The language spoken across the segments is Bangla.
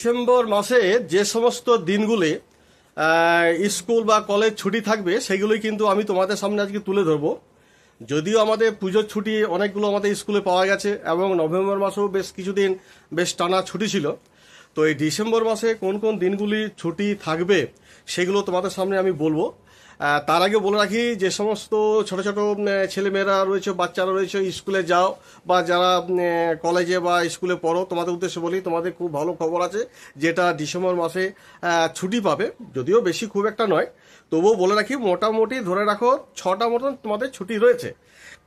ডিসেম্বর মাসে যে সমস্ত দিনগুলি স্কুল বা কলেজ ছুটি থাকবে, সেগুলি কিন্তু আমি তোমাদের সামনে আজকে তুলে ধরব। যদিও আমাদের পুজোর ছুটি অনেকগুলো আমাদের স্কুলে পাওয়া গেছে এবং নভেম্বর মাসেও বেশ কিছুদিন বেশ টানা ছুটি ছিল। তো এই ডিসেম্বর মাসে কোন কোন দিনগুলি ছুটি থাকবে, সেগুলো তোমাদের সামনে আমি বলব। তার আগে বলে রাখি যে সমস্ত ছোট ছোট ছেলেমেয়েরা রয়েছে, বাচ্চারা রয়েছে, স্কুলে যাও বা যারা কলেজে বা স্কুলে পড়ো, তোমাদের উদ্দেশ্যে বলি, তোমাদের খুব ভালো খবর আছে যেটা ডিসেম্বর মাসে ছুটি পাবে, যদিও বেশি খুব একটা নয়। তবুও বলে রাখি, মোটামুটি ধরে রাখো, ছটা মতন তোমাদের ছুটি রয়েছে।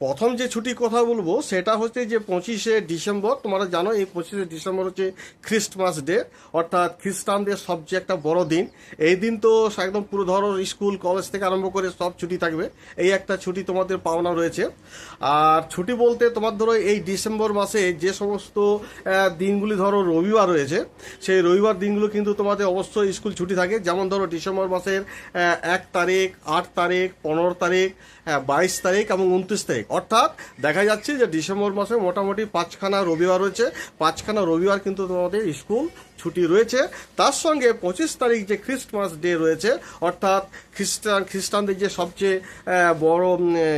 প্রথম যে ছুটির কথা বলব, সেটা হচ্ছে যে পঁচিশে ডিসেম্বর, তোমরা জানো এই পঁচিশে ডিসেম্বর হচ্ছে খ্রিস্টমাস ডে, অর্থাৎ খ্রিস্টানদের সবচেয়ে একটা বড় দিন। এই দিন তো একদম পুরো ধরো স্কুল, কলেজ থেকে আরম্ভ করে সব ছুটি থাকবে। এই একটা ছুটি তোমাদের পাওনা রয়েছে। আর ছুটি বলতে তোমার ধরো এই ডিসেম্বর মাসে যে সমস্ত দিনগুলি ধরো রবিবার রয়েছে, সেই রবিবার দিনগুলো কিন্তু তোমাদের অবশ্যই স্কুল ছুটি থাকে। যেমন ধরো ডিসেম্বর মাসের এক তারিখ, আট তারিখ, পনেরো তারিখ হ্যাঁ বাইশ তারিখ এবং উনত্রিশ তারিখ। অর্থাৎ দেখা যাচ্ছে যে ডিসেম্বর মাসে মোটামুটি পাঁচখানা রবিবার রয়েছে। পাঁচখানা রবিবার কিন্তু তোমাদের স্কুল ছুটি রয়েছে। তার সঙ্গে পঁচিশ তারিখ যে খ্রিস্টমাস ডে রয়েছে, অর্থাৎ খ্রিস্টান, খ্রিস্টানদের যে সবচেয়ে বড়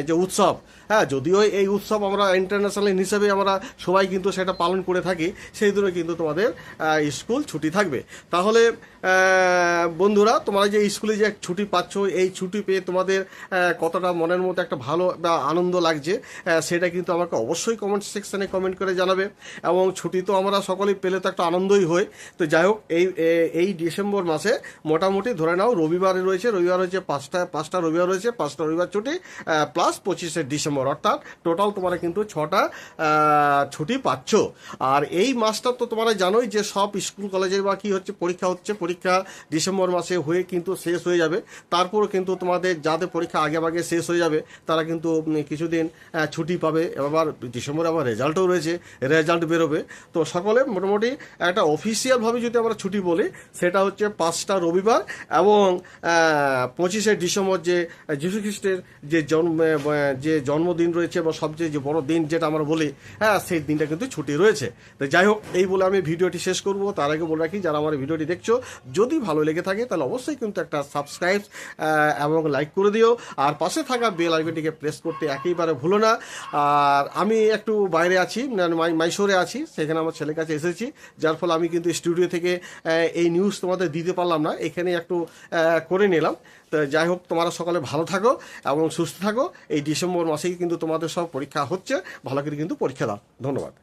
যে উৎসব হ্যাঁ যদিও এই উৎসব আমরা ইন্টারন্যাশনাল হিসেবে আমরা সবাই কিন্তু সেটা পালন করে থাকি, সেই দিনে কিন্তু তোমাদের স্কুল ছুটি থাকবে। তাহলে বন্ধুরা, তোমরা যে স্কুলে যে ছুটি পাচ্ছ, এই ছুটি পেয়ে তোমাদের কতটা মনের মধ্যে একটা ভালো বা আনন্দ লাগছে সেটা কিন্তু আমাকে অবশ্যই কমেন্ট সেকশানে কমেন্ট করে জানাবে। এবং ছুটি তো আমরা সকলেই পেলে তো একটা আনন্দই হয়। তো যাই হোক, এই এই ডিসেম্বর মাসে মোটামুটি ধরে নাও রবিবারে রয়েছে, রবিবার রয়েছে পাঁচটা পাঁচটা রবিবার রয়েছে, পাঁচটা রবিবার ছুটি প্লাস পঁচিশে ডিসেম্বর। অর্থাৎ টোটাল তোমরা কিন্তু ছটা ছুটি পাচ্ছ। আর এই মাসটা তো তোমরা জানোই যে সব স্কুল কলেজে বা কি হচ্ছে, পরীক্ষা হচ্ছে, পরীক্ষা ডিসেম্বর মাসে হয়ে কিন্তু শেষ হয়ে যাবে। তারপরও কিন্তু তোমাদের যাদের পরীক্ষা আগে আগে শেষ হয়ে যাবে, তারা কিন্তু কিছুদিন ছুটি পাবে। আবার ডিসেম্বরে আবার রেজাল্টও রয়েছে রেজাল্ট বেরোবে। তো সকলে মোটামুটি একটা অফিসিয়ালভাবে যদি আমরা ছুটি বলি, সেটা হচ্ছে পাঁচটা রবিবার এবং পঁচিশে ডিসেম্বর যে যীশু খ্রিস্টের যে জন্ম যে জন্মদিন রয়েছে বা সবচেয়ে যে বড় দিন যেটা আমরা বলি হ্যাঁ সেই দিনটা কিন্তু ছুটি রয়েছে। তো যাই হোক, এই বলে আমি ভিডিওটি শেষ করব। তার আগে বলে রাখি, যারা আমার ভিডিওটি দেখছ, যদি ভালো লেগে থাকে, তাহলে অবশ্যই কিন্তু একটা সাবস্ক্রাইব এবং লাইক করে দিও। আর পাশে থাকা বেল আইকনটিকে প্রেস করতে একেবারে ভুলো না। আর আমি একটু বাইরে আছি মানে মাইশোরে আছি, সেখানে আমার ছেলের কাছে এসেছি, যার ফলে আমি কিন্তু স্টুডিও থেকে এই নিউজ তোমাদের দিতে পারলাম না, এখানে একটু করে নিলাম। তো যাই হোক, তোমরা সকালে ভালো থাকো এবং সুস্থ থাকো। এই ডিসেম্বর মাসেই কিন্তু তোমাদের সব পরীক্ষা হচ্ছে, ভালো করে কিন্তু পরীক্ষা দাও। ধন্যবাদ।